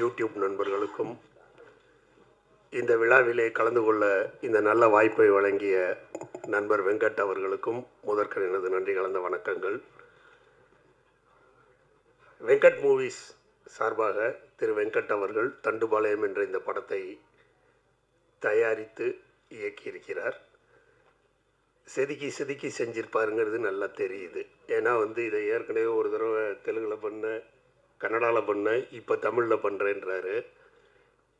YouTube நண்பர்களுக்கும் இந்த விழாவிலே கலந்து கொள்ள இந்த நல்ல வாய்ப்பை வழங்கிய நண்பர் வெங்கட் அவர்களுக்கும் முதற்கன் எனது நன்றி கலந்த வணக்கங்கள். வெங்கட் மூவிஸ் சார்பாக திரு வெங்கட் அவர்கள் தண்டுபாளையம் என்ற இந்த படத்தை தயாரித்து இயக்கியிருக்கிறார். செதுக்கி செதுக்கி செஞ்சிருப்பாருங்கிறது நல்லா தெரியுது. ஏன்னா வந்து இதை ஏற்கனவே ஒரு தடவை தெலுங்கில் பண்ண கன்னடாவில் பண்ண இப்போ தமிழில் பண்ணுறேன்றாரு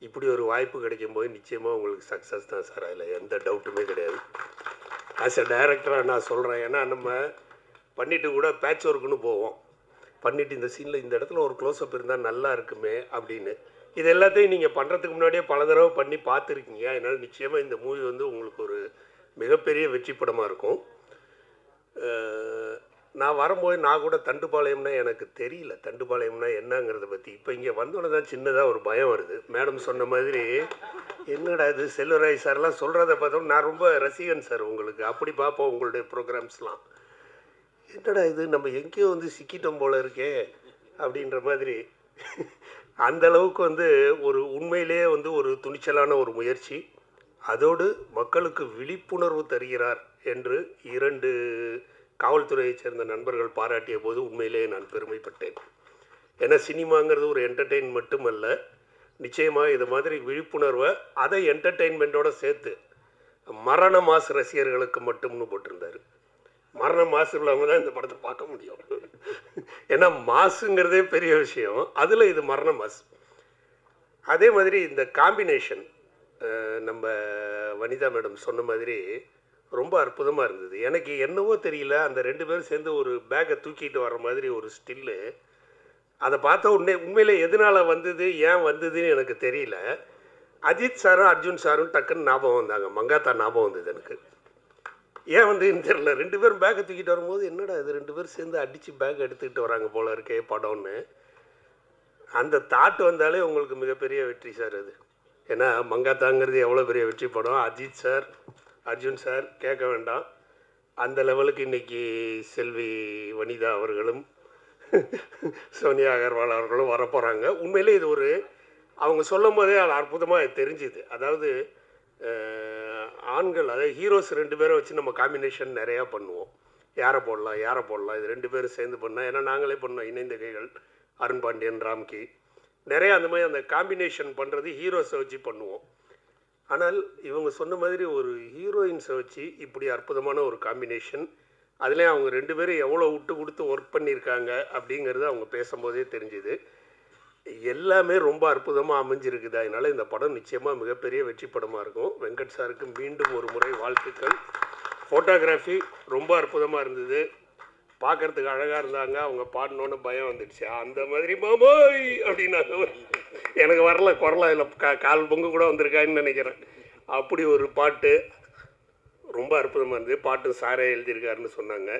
இப்படி ஒரு வாய்ப்பு கிடைக்கும் போது நிச்சயமாக உங்களுக்கு சக்ஸஸ் தான் சார் அதில் எந்த டவுட்டுமே கிடையாது. ஆஸ் எ டைரக்டராக நான் சொல்கிறேன் ஏன்னா நம்ம பண்ணிட்டு கூட பேட்ச் ஒர்க்குன்னு போவோம். பண்ணிவிட்டு இந்த சீனில் இந்த இடத்துல ஒரு க்ளோஸ்அப் இருந்தால் நல்லா இருக்குமே அப்படின்னு. இது எல்லாத்தையும் நீங்கள் பண்ணுறதுக்கு முன்னாடியே பல தடவை பண்ணி பார்த்துருக்கீங்க. அதனால் நிச்சயமாக இந்த மூவி வந்து உங்களுக்கு ஒரு மிகப்பெரிய வெற்றி படமாக இருக்கும் நான் வரும்போது நான் கூட தண்டுபாளையம்னா எனக்கு தெரியல. தண்டுபாளையம்னா என்னங்கிறத பற்றி இப்போ இங்கே வந்தோடனே தான் சின்னதாக ஒரு பயம் வருது. மேடம் சொன்ன மாதிரி என்னடா இது செல்வராய் சார்லாம் சொல்கிறத பார்த்தோம். நான் ரொம்ப ரசிகன் சார் உங்களுக்கு. அப்படி பார்ப்போம் உங்களுடைய ப்ரோக்ராம்ஸ்லாம். என்னடா இது? நம்ம எங்கேயோ வந்து சிக்கிட்டோம் போல இருக்கே. அப்படின்ற மாதிரி. அந்த அளவுக்கு வந்து ஒரு உண்மையிலேயே வந்து ஒரு துணிச்சலான ஒரு முயற்சி. அதோடு மக்களுக்கு விழிப்புணர்வு தருகிறார் என்று இரண்டு காவல்துறையைச் சேர்ந்த நண்பர்கள் பாராட்டிய போது உண்மையிலேயே நான் பெருமைப்பட்டேன். ஏன்னா சினிமாங்கிறது ஒரு என்டர்டெயின் மட்டுமல்ல நிச்சயமாக இது மாதிரி விழிப்புணர்வை அதை என்டர்டெயின்மெண்ட்டோடு சேர்த்து மரண மாசு ரசிகர்களுக்கு மட்டும்னு போட்டிருந்தாரு. மரண மாசு உள்ளவங்க தான் இந்த படத்தை பார்க்க முடியும். ஏன்னா மாசுங்கிறதே பெரிய விஷயம். அதில் இது மரண மாசு அதே மாதிரி இந்த காம்பினேஷன் நம்ம வனிதா மேடம் சொன்ன மாதிரி ரொம்ப அற்புதமாக இருந்தது. எனக்கு என்னவோ தெரியல அந்த ரெண்டு பேரும் சேர்ந்து ஒரு பேக்கை தூக்கிட்டு வர மாதிரி ஒரு ஸ்டில்லு அதை பார்த்த உடனே உண்மையில் எதனால் வந்தது ஏன் வந்ததுன்னு எனக்கு தெரியல. அஜித் சாரும் அர்ஜுன் சாரும் டக்குன்னு ஞாபகம் வந்தாங்க. மங்காத்தா ஞாபகம் வந்தது எனக்கு. ஏன் வந்துன்னு தெரியல. ரெண்டு பேரும் பேக்கை தூக்கிட்டு வரும்போது என்னடா இது? ரெண்டு பேரும் சேர்ந்து அடித்து பேக் எடுத்துக்கிட்டு வராங்க போல இருக்கே படம்னு. அந்த தாட் வந்தாலே உங்களுக்கு மிகப்பெரிய வெற்றி சார் அது. ஏன்னா மங்காத்தாங்கிறது எவ்வளோ பெரிய வெற்றி படம். அஜித் சார் அர்ஜுன் சார் கேட்க வேண்டாம். அந்த லெவலுக்கு இன்னைக்கு செல்வி வனிதா அவர்களும் சோனியா அகர்வால் அவர்களும் வரப்போகிறாங்க உண்மையிலே இது ஒரு அவங்க சொல்லும் போதே அது அற்புதமாக தெரிஞ்சுது. அதாவது ஆண்கள் அதாவது ஹீரோஸ் ரெண்டு பேரை வச்சு நம்ம காம்பினேஷன் நிறையா பண்ணுவோம். யாரை போடலாம் யாரை போடலாம் இது ரெண்டு பேரும் சேர்ந்து பண்ணால் ஏன்னா நாங்களே பண்ணோம் இணைந்த கைகள் அருண் பாண்டியன் ராம்கி. நிறையா அந்த மாதிரி அந்த காம்பினேஷன் பண்ணுறது ஹீரோஸை வச்சு பண்ணுவோம். ஆனால் இவங்க சொன்ன மாதிரி ஒரு ஹீரோயின்ஸை வச்சு இப்படி அற்புதமான ஒரு காம்பினேஷன் அதுலேயும் அவங்க ரெண்டு பேரும் எவ்வளோ விட்டு கொடுத்து ஒர்க் பண்ணியிருக்காங்க அப்படிங்கிறது அவங்க பேசும்போதே தெரிஞ்சுது. எல்லாமே ரொம்ப அற்புதமாக அமைஞ்சிருக்குது? அதனால் இந்த படம் நிச்சயமாக மிகப்பெரிய வெற்றி படமாக இருக்கும். வெங்கட் சாருக்கு மீண்டும் ஒரு முறை வாழ்த்துக்கள். ஃபோட்டோகிராஃபி ரொம்ப அற்புதமாக இருந்தது. பார்க்கறதுக்கு அழகாக இருந்தாங்க. அவங்க பாடினோன்னு பயம் வந்துடுச்சு. அந்த மாதிரி மாமோய் அப்படின்னாங்க. எனக்கு வரல குரல இல்லை. கா கால் பொங்கு கூட வந்திருக்கான்னு நினைக்கிறேன். அப்படி ஒரு பாட்டு ரொம்ப அற்புதமாக இருந்தது. பாட்டு சாரே எழுதியிருக்காருன்னு சொன்னாங்க.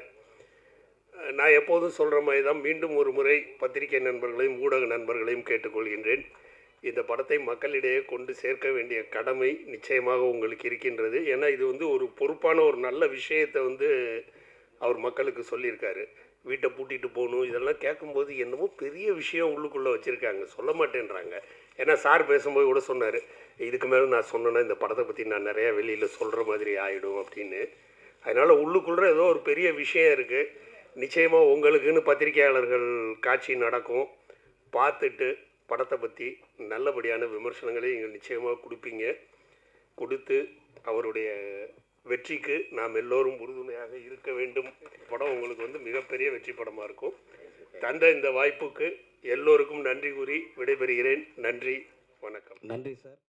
நான் எப்போதும் சொல்கிற மாதிரி தான் மீண்டும் ஒரு முறை பத்திரிகை நண்பர்களையும் ஊடக நண்பர்களையும் கேட்டுக்கொள்கின்றேன். இந்த படத்தை மக்களிடையே கொண்டு சேர்க்க வேண்டிய கடமை நிச்சயமாக உங்களுக்கு இருக்கின்றது. ஏன்னா இது வந்து ஒரு பொறுப்பான ஒரு நல்ல விஷயத்தை வந்து அவர் மக்களுக்கு சொல்லியிருக்காரு. வீட்டை பூட்டிட்டு போகணும் இதெல்லாம் கேட்கும்போது என்னமோ பெரிய விஷயம் உள்ளுக்குள்ளே வச்சுருக்காங்க. சொல்ல மாட்டேன்றாங்க. ஏன்னா சார் பேசும்போது கூட சொன்னார் இதுக்கு மேலே நான் சொன்னேன்னா இந்த படத்தை பற்றி நான் நிறையா வெளியில் சொல்கிற மாதிரி ஆகிடும் அப்படின்னு. அதனால் உள்ளுக்குள்ளே ஏதோ ஒரு பெரிய விஷயம் இருக்குது நிச்சயமாக உங்களுக்குன்னு பத்திரிகையாளர்கள் காட்சி நடக்கும். பார்த்துட்டு படத்தை பற்றி நல்லபடியான விமர்சனங்களை நீங்கள் நிச்சயமாக கொடுப்பீங்க. கொடுத்து அவருடைய வெற்றிக்கு நாம் எல்லோரும் உறுதுணையாக இருக்க வேண்டும். படம் உங்களுக்கு வந்து மிகப்பெரிய வெற்றி படமாக இருக்கும். தந்த இந்த வாய்ப்புக்கு எல்லோருக்கும் நன்றி கூறி விடைபெறுகிறேன். நன்றி. வணக்கம். நன்றி சார்.